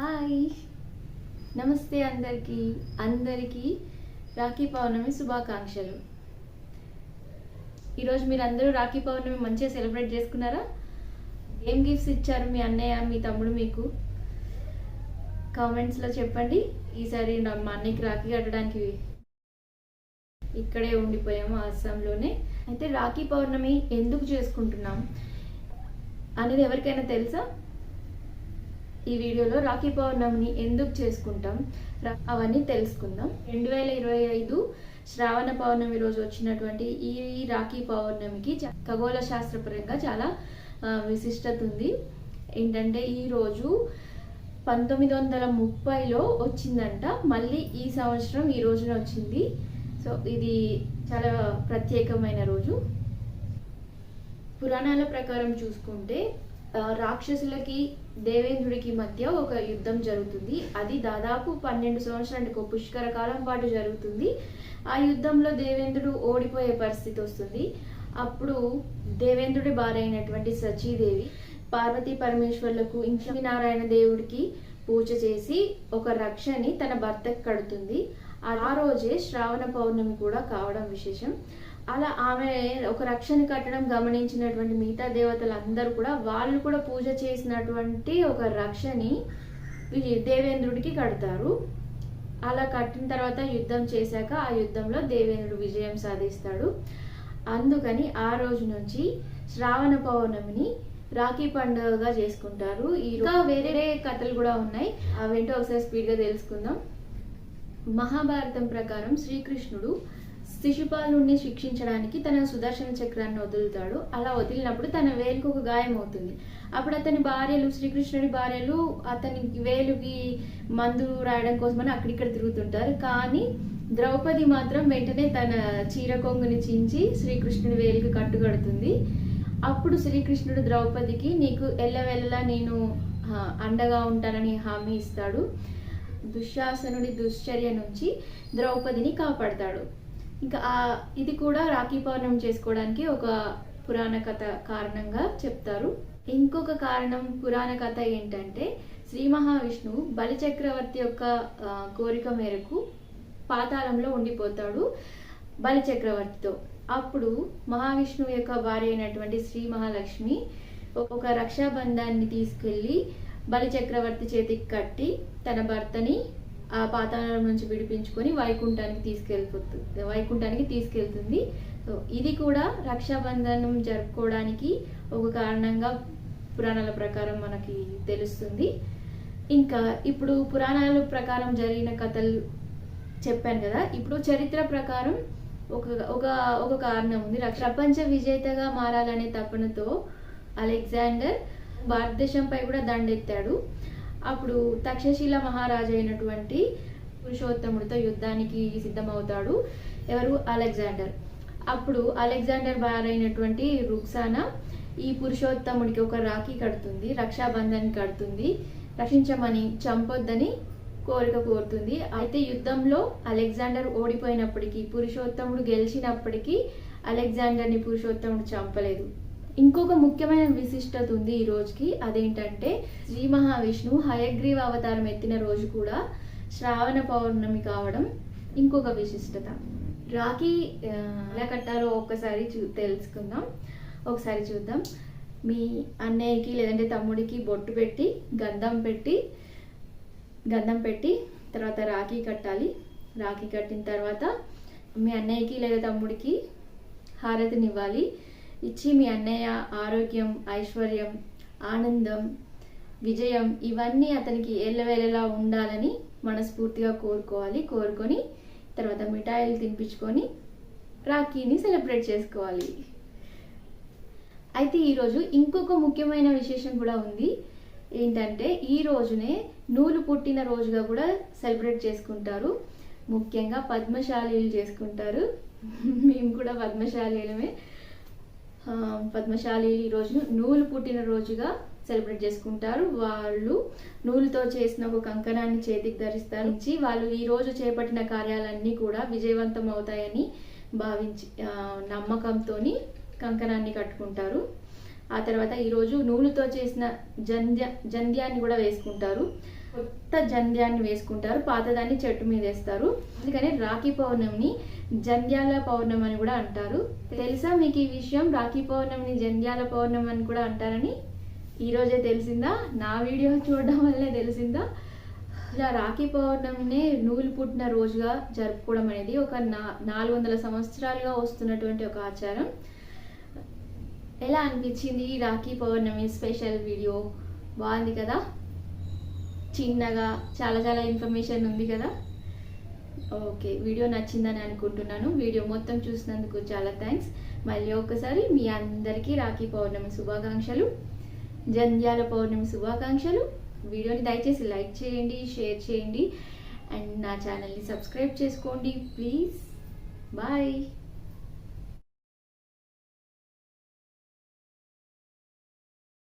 Hi. నమస్తే అందరికీ. అందరికీ రాఖీ పౌర్ణమి శుభాకాంక్షలు. ఈరోజు మీరు అందరూ రాఖీ పౌర్ణమి మంచిగా సెలబ్రేట్ చేసుకున్నారా? ఏం గిఫ్ట్స్ ఇచ్చారు మీ అన్నయ్య మీ తమ్ముడు మీకు? కామెంట్స్లో చెప్పండి. ఈసారి మా అన్నయ్యకి రాఖీ కట్టడానికి ఇక్కడే ఉండిపోయాము అస్సాంలోనే అయితే రాఖీ పౌర్ణమి ఎందుకు చేసుకుంటున్నాం అనేది ఎవరికైనా తెలుసా? ఈ వీడియోలో రాఖీ పౌర్ణమిని ఎందుకు చేసుకుంటాం? అవన్నీ తెలుసుకుందాం. రెండు వేల ఇరవై ఐదు శ్రావణ పౌర్ణమి రోజు వచ్చినటువంటి ఈ రాఖీ పౌర్ణమికి చ- ఖగోళ శాస్త్రపరంగా చాలా విశిష్టత ఉంది ఏంటంటే ఈ రోజు పంతొమ్మిది వందల ముప్పైలో వచ్చిందంట. మళ్ళీ ఈ సంవత్సరం ఈ రోజున వచ్చింది. సో ఇది చాలా ప్రత్యేకమైన రోజు. పురాణాల ప్రకారం చూసుకుంటే రాక్షసులకి దేవేంద్రుడికి మధ్య ఒక యుద్ధం జరుగుతుంది. అది దాదాపు పన్నెండు సంవత్సరాలకు ఒక పుష్కర కాలం పాటు జరుగుతుంది. ఆ యుద్ధంలో దేవేంద్రుడు ఓడిపోయే పరిస్థితి వస్తుంది. అప్పుడు దేవేంద్రుడి భార్య అయినటువంటి సచీదేవి పార్వతీ పరమేశ్వర్లకు ఇంకా నారాయణ దేవుడికి పూజ చేసి ఒక రక్షని తన భర్తకు కడుతుంది. ఆ రోజే శ్రావణ పౌర్ణమి కూడా కావడం విశేషం. అలా ఆమె ఒక రక్షణ కట్టడం గమనించినటువంటి మిగతా దేవతలు అందరూ కూడా వాళ్ళు కూడా పూజ చేసినటువంటి ఒక రక్షని దేవేంద్రుడికి కడతారు. అలా కట్టిన తర్వాత యుద్ధం చేశాక ఆ యుద్ధంలో దేవేంద్రుడు విజయం సాధిస్తాడు. అందుకని ఆ రోజు నుంచి శ్రావణ పౌర్ణమిని రాఖీ పండుగగా చేసుకుంటారు. ఇంకా వేరే కథలు కూడా ఉన్నాయి. అవేంటో ఒకసారి స్పీడ్గా తెలుసుకుందాం. మహాభారతం ప్రకారం శ్రీకృష్ణుడు శిశుపాలుని శిక్షించడానికి తన సుదర్శన చక్రాన్ని వదులుతాడు. అలా వదిలినప్పుడు తన వేలుకు ఒక గాయం అవుతుంది. అప్పుడు అతని భార్యలు శ్రీకృష్ణుడి భార్యలు అతని వేలుకి మందు రాయడం కోసమని అక్కడిక్కడ తిరుగుతుంటారు. కానీ ద్రౌపది మాత్రం వెంటనే తన చీర కొంగుని చించి శ్రీకృష్ణుడి వేలుకి కట్టుకడుతుంది. అప్పుడు శ్రీకృష్ణుడు ద్రౌపదికి నీకు ఎల్లవెల్లలా నేను అండగా ఉంటానని హామీ ఇస్తాడు. దుశ్శాసనుడి దుశ్చర్య నుంచి ద్రౌపదిని కాపాడతాడు. ఇంకా ఇది కూడా రాఖీ పౌర్ణమి చేసుకోవడానికి ఒక పురాణ కథ కారణంగా చెప్తారు. ఇంకొక కారణం పురాణ కథ ఏంటంటే శ్రీ మహావిష్ణువు బలిచక్రవర్తి యొక్క కోరిక మేరకు పాతాళంలో ఉండిపోతాడు బలిచక్రవర్తితో. అప్పుడు మహావిష్ణువు యొక్క భార్య అయినటువంటి శ్రీ మహాలక్ష్మి ఒక రక్షాబంధాన్ని తీసుకెళ్ళి బలిచక్రవర్తి చేతికి కట్టి తన భర్తని ఆ పాతాళం నుంచి విడిపించుకొని వైకుంఠానికి తీసుకెళ్ళిపోతుంది వైకుంఠానికి తీసుకెళ్తుంది. సో ఇది కూడా రక్షాబంధనం జరుపుకోవడానికి ఒక కారణంగా పురాణాల ప్రకారం మనకి తెలుస్తుంది. ఇంకా ఇప్పుడు పురాణాల ప్రకారం జరిగిన కథలు చెప్పాను కదా. ఇప్పుడు చరిత్ర ప్రకారం ఒక ఒక ఒక కారణం ఉంది. రక్ష- ప్రపంచ విజేతగా మారాలనే తపనతో అలెగ్జాండర్ భారతదేశంపై కూడా దండెత్తాడు. అప్పుడు తక్షశిల మహారాజు అయినటువంటి పురుషోత్తముడితో యుద్ధానికి సిద్ధమవుతాడు. ఎవరు? అలెగ్జాండర్. అప్పుడు అలెగ్జాండర్ భార్య అయినటువంటి రుక్సానా ఈ పురుషోత్తముడికి ఒక రాఖీ కడుతుంది రక్షాబంధన్ కడుతుంది. రక్షించమని చంపొద్దని కోరిక కోరుతుంది. అయితే యుద్ధంలో అలెగ్జాండర్ ఓడిపోయినప్పటికీ పురుషోత్తముడు గెలిచినప్పటికీ అలెగ్జాండర్ని పురుషోత్తముడు చంపలేదు. ఇంకొక ముఖ్యమైన విశిష్టత ఉంది ఈ రోజుకి అదేంటంటే శ్రీ మహావిష్ణువు హయగ్రీవ అవతారం ఎత్తిన రోజు కూడా శ్రావణ పౌర్ణమి కావడం ఇంకొక విశిష్టత. రాఖీ ఎలా కట్టాలో ఒక్కసారి చూ తెలుసుకుందాం. ఒకసారి చూద్దాం. మీ అన్నయ్యకి లేదంటే తమ్ముడికి బొట్టు పెట్టి గంధం పెట్టి గంధం పెట్టి తర్వాత రాఖీ కట్టాలి. రాఖీ కట్టిన తర్వాత మీ అన్నయ్యకి లేదా తమ్ముడికి హారతినివ్వాలి. ఇచ్చి మీ అన్నయ్య ఆరోగ్యం ఐశ్వర్యం ఆనందం విజయం ఇవన్నీ అతనికి ఎల్లవేళలా ఉండాలని మనస్ఫూర్తిగా కోరుకోవాలి. కోరుకొని తర్వాత మిఠాయిలు తినిపించుకొని రాఖీని సెలబ్రేట్ చేసుకోవాలి. అయితే ఈరోజు ఇంకొక ముఖ్యమైన విశేషం కూడా ఉంది. ఏంటంటే ఈ రోజునే నూలు పుట్టిన రోజుగా కూడా సెలబ్రేట్ చేసుకుంటారు. ముఖ్యంగా పద్మశాలీలు చేసుకుంటారు. మేము కూడా పద్మశాలీలమే. పద్మశాలి ఈ రోజు నూలు పుట్టిన రోజుగా సెలబ్రేట్ చేసుకుంటారు. వాళ్ళు నూలుతో చేసిన ఒక కంకణాన్ని చేతికి ధరిస్తారు వాళ్ళు ఈ రోజు చేపట్టిన కార్యాలన్నీ కూడా విజయవంతం అవుతాయని భావించి నమ్మకంతో నమ్మకంతోని కంకణాన్ని కట్టుకుంటారు. ఆ తర్వాత ఈరోజు నూలుతో చేసిన జంధ్య జంధ్యాన్ని కూడా వేసుకుంటారు. కొత్త జంధ్యాన్ని వేసుకుంటారు పాతదాన్ని చెట్టు మీద వేస్తారు. అందుకని రాఖీ పౌర్ణమిని జంధ్యాల పౌర్ణమి అని కూడా అంటారు. తెలుసా మీకు ఈ విషయం? రాఖీ పౌర్ణమిని జంధ్యాల పౌర్ణమి అని కూడా అంటారని? ఈరోజే తెలిసిందా? నా వీడియో చూడడం వల్లే తెలిసిందా? ఇలా రాఖీ పౌర్ణమినే నూలు పుట్టిన రోజుగా జరుపుకోవడం అనేది ఒక నా నాలుగు వందల సంవత్సరాలుగా వస్తున్నటువంటి ఒక ఆచారం. ఎలా అనిపించింది రాఖీ పౌర్ణమి స్పెషల్ వీడియో? బాగుంది కదా? చిన్నగా చాలా చాలా ఇన్ఫర్మేషన్ ఉంది కదా. ఓకే వీడియో నచ్చిందని అనుకుంటున్నాను. వీడియో మొత్తం చూసినందుకు చాలా థ్యాంక్స్. మళ్ళీ ఒకసారి మీ అందరికీ రాఖీ పౌర్ణమి శుభాకాంక్షలు. జంధ్యాల పౌర్ణమి శుభాకాంక్షలు. వీడియోని దయచేసి లైక్ చేయండి షేర్ చేయండి. అండ్ నా ఛానల్ని సబ్స్క్రైబ్ చేసుకోండి ప్లీజ్. బాయ్.